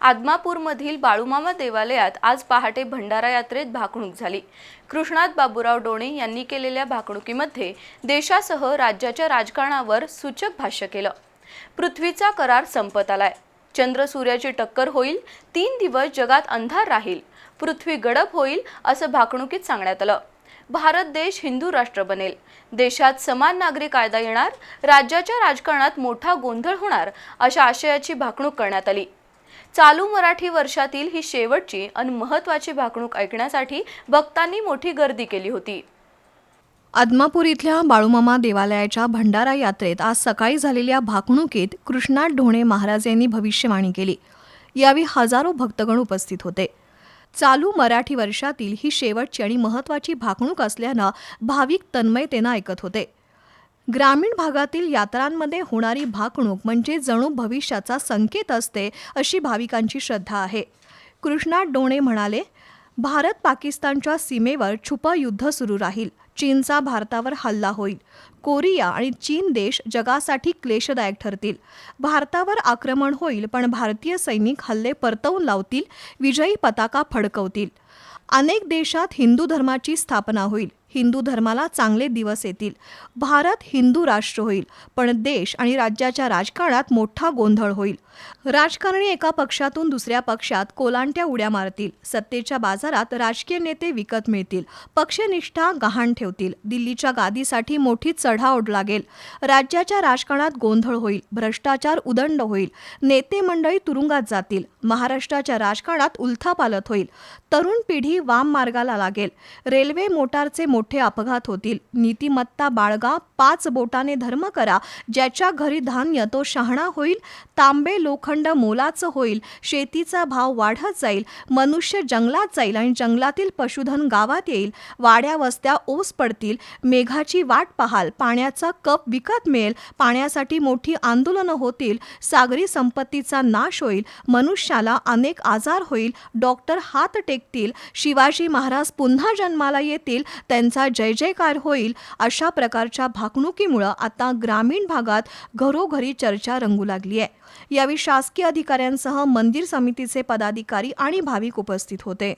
आदमापूरमधील बाळूमामा देवालयात आज पहाटे भंडारा यात्रेत भाकणूक झाली. कृष्णात बाबूराव डोणे यांनी केलेल्या भाकणुकीमध्ये देशासह राज्याच्या राजकारणावर सूचक भाष्य केलं. पृथ्वीचा करार संपत आलाय. चंद्र सूर्याची टक्कर होईल तीन दिवस जगात अंधार राहील पृथ्वी गडप होईल असं भाकणुकीत सांगण्यात आलं. भारत देश हिंदू राष्ट्र बनेल. देशात समान नागरी कायदा येणार राज्याच्या राजकारणात मोठा गोंधळ होणार अशा आशयाची भाकणूक करण्यात आली. चालू मराठी वर्षातील ही शेवटची आणि महत्त्वाची भाकणूक ऐकण्यासाठी भक्तांनी मोठी गर्दी केली होती. आदमापूर इथल्या बाळूमामा देवालयाच्या भंडारा यात्रेत आज सकाळी झालेल्या भाकणुकीत कृष्णात ढोणे महाराज यांनी भविष्यवाणी केली. यावेळी हजारो भक्तगण उपस्थित होते. चालू मराठी वर्षातील ही शेवटची आणि महत्त्वाची भाकणूक असल्यानं भाविक तन्मयतेनं ऐकत होते. ग्रामीण भागातील यात्रांमध्ये होणारी भाकणूक म्हणजे जणू भविष्याचा संकेत असते अशी भाविकांची श्रद्धा आहे. कृष्णा डोणे म्हणाले भारत पाकिस्तानच्या सीमेवर छुपं युद्ध सुरू राहील. चीनचा भारतावर हल्ला होईल. कोरिया आणि चीन देश जगासाठी क्लेशदायक ठरतील. भारतावर आक्रमण होईल पण भारतीय सैनिक हल्ले परतवून लावतील विजयी पताका फडकवतील. अनेक देशात हिंदू धर्माची स्थापना होईल. हिंदू धर्माला चांगले दिवस येतील. भारत हिंदू राष्ट्र होईल पण देश आणि राज्याच्या राजकारणात मोठा गोंधळ होईल. राजकारणी एका पक्षातून दुसऱ्या पक्षात कोलांट्या उड्या मारतील सत्तेच्या बाजारात राजकीय नेते विकत मिळतील पक्षनिष्ठा गहाण ठेवतील दिल्लीच्या गादीसाठी मोठी चढाओढ लागेल. राज्याच्या राजकारणात गोंधळ होईल भ्रष्टाचार उदंड होईल नेते मंडळी तुरुंगात जातील महाराष्ट्राच्या राजकारणात उलथापालत होईल तरुण पिढी वाम मार्गाला लागेल. रेल्वे मोटारचे मोठे अपघात होतील. नीतिमत्ता बाळगा पाच बोटाने धर्म करा. ज्याच्या घरी धान्य तो शहाणा होईल. तांबे लोखंड मोलाचं होईल. शेतीचा भाव वाढत जाईल. मनुष्य जंगलात जाईल आणि जंगलातील पशुधन गावात येईल. वाड्या वस्त्या ओस पडतील. मेघाची वाट पाहाल. पाण्याचा कप विकत मिळेल. पाण्यासाठी मोठी आंदोलनं होतील. सागरी संपत्तीचा नाश होईल. मनुष्याला अनेक आजार होईल. डॉक्टर हात टेकतील. शिवाजी महाराज पुन्हा जन्माला येतील. त्यांचा जय जयकार होईल अशा प्रकारच्या भाकणुकीमुळं आता ग्रामीण भागात घरोघरी चर्चा रंगू लागली आहे. यावेळी शासकीय अधिकाऱ्यांसह मंदिर समितीचे पदाधिकारी आणि भाविक उपस्थित होते.